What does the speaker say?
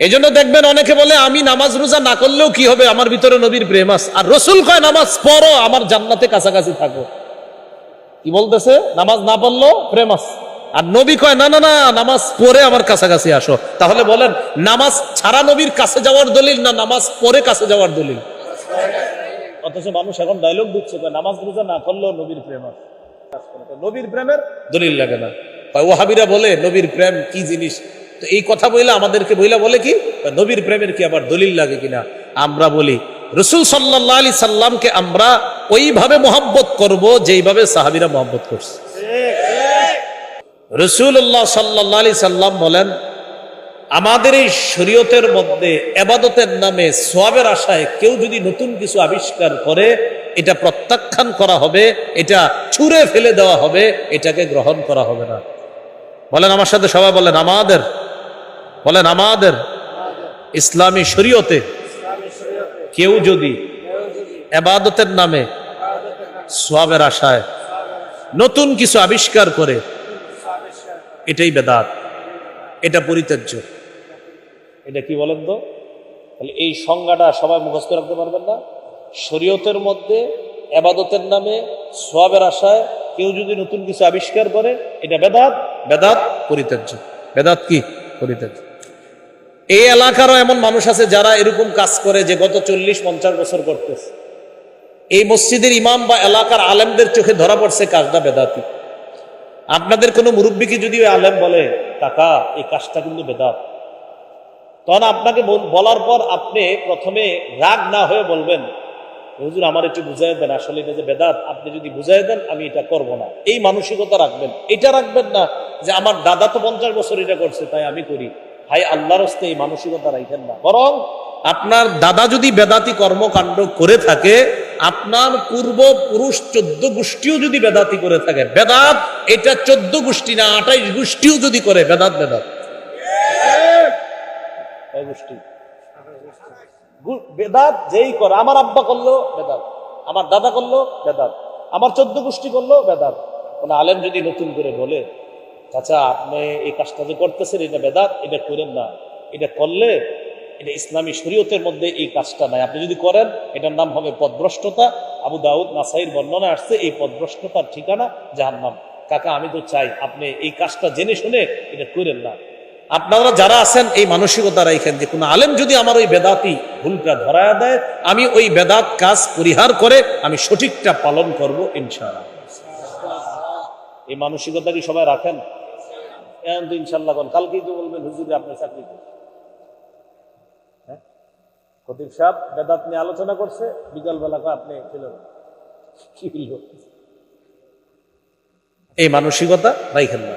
এই জন্য দেখবেন অনেকে বলে, আমি নামাজ রোজা না করলেও কি হবে? আমার ভিতরে নবীর প্রেম আছে। আর রসুল কয়, নামাজ পড়ো, আমার জান্নাতে কাছাকাছি থাকো। কি বলতেছে? নামাজ না পড়ল প্রেম আছে। আর নবী কয়, না না না, নামাজ পড়ে আমার কাছাকাছি আসো। তাহলে বলেন, নামাজ ছাড়া নবীর কাছে যাওয়ার দলিল না, নামাজ পড়ে কাছে যাওয়ার দলিল? অথচ মানুষ এখন ডায়লগ দিচ্ছে নামাজ রোজা না করলেও নবীর প্রেম আছে। নবীর প্রেমের দলিল লাগে না। ওহাবিরা বলে, নবীর প্রেম কি জিনিস? তো এই কথা বইলে আমাদেরকে বইলা বলে কি? নবীর প্রেমের কি আবার দলিল লাগে কিনা? আমরা বলি, রসুল সাল্লাহ আলি সাল্লামকে আমরা ওইভাবে মোহাব্বত করব যেইভাবে সাহাবিরা মোহাব্বত করছে। রসুল্লাহ সাল্লাহ আলি সাল্লাম বলেন, আমাদের এই শরীয়তের মধ্যে এবাদতের নামে সোয়াবের আশায় কেউ যদি নতুন কিছু আবিষ্কার করে, এটা প্রত্যাখ্যান করা হবে, এটা ছুঁড়ে ফেলে দেওয়া হবে, এটাকে গ্রহণ করা হবে না। বলেন আমার সাথে সবাই বলেন, আমাদের বলেন আমাদের ইসলামী শরীয়তে কেউ যদি এবাদতের নামে সোয়াবের আশায় নতুন কিছু আবিষ্কার করে, এটাই বেদাত, এটা পরিত্যাজ্য। এটা কি বলেন তো? তাহলে এই সংজ্ঞাটা সবাই মুখস্থ রাখতে পারবেন না। শরীয়তের মধ্যে এবাদতের নামে সোয়াবের আশায় কেউ যদি নতুন কিছু আবিষ্কার করে, এটা বেদাত বেদাত পরিত্যাজ্য। বেদাত কি? পরিত্যাজ্য। এই এলাকারও এমন মানুষ আছে যারা এরকম কাজ করে যে গত চল্লিশ, পঞ্চাশ বছর করতেছে। এই মসজিদের ইমাম বা এলাকার আলেমদের চোখে ধরা পড়ছে কাজটা বেদাতি। আপনাদের কোনো মুরব্বীকে যদি ওই আলেম বলে, কাকা, এই কাজটা কিন্তু বেদাত। তখন আপনাকে বল- বলার পর আপনি প্রথমে রাগ না হয়ে বলবেন, হুজুর, আমার একটু বুঝাই দেন, আসলে এটা যে বেদাত, আপনি যদি বুঝাই দেন, আমি এটা করব না। এই মানসিকতা রাখবেন। এটা রাখবেন না যে, আমার দাদা তো পঞ্চাশ বছর এটা করছে, তাই আমি করি। ভাই, আল্লাহর হস্তে এই মানসিকতা রাখেন না। বরং আপনার দাদা যদি বেদাতি কর্মকাণ্ড করে থাকে, আপনার পূর্ব পুরুষ চোদ্দ গোষ্ঠীও যদি বেদাতি করে থাকে, বেদাত এটা চোদ্দ গোষ্ঠী না, আঠাইশ গোষ্ঠীও যদি করে, বেদাত বেদাত। বেদাত যেই করে, আমার আব্বা করল, বেদাত। আমার দাদা করল, বেদাত। আমার চোদ্দ গোষ্ঠী করল, বেদাত। কোন আলেম যদি নতুন করে বলে চাচা, আপনি এই কাজটা যে করতেছেন, এটা বেদাত, এটা করেন না। এটা করলে এটা ইসলামী শরীয়তের মধ্যে এই কাজটা নাই। আপনি যদি করেন, এটার নাম হবে পদভ্রষ্টতা। আবু দাউদ নাসাইর বর্ণনা আসছে, এই পদভ্রষ্টতার ঠিকানা যার নাম কাকা, আমি তো চাই আপনি এই কাজটা জেনে শুনে এটা করেন না। আপনারা যারা আছেন, এই মানসিকতা রাখেন যে কোনো আলেম যদি আমার ওই বেদাতি ভুলটা ধরায় দেয়, আমি ওই বেদাত কাজ পরিহার করে আমি সঠিকটা পালন করব, ইনশাআল্লাহ। এই মানসিকতা কি সবাই রাখেন? এখন তো ইনশাল্লাহ কোন কালকেই তো বলবেন, হুজুরে আপনার চাকরি হ্যাঁ? খতিব সাহেব বেদাত নিয়ে আলোচনা করছে, বিকালবেলা আপনি চলে যান। কি এই মানসিকতা রাইখেন না।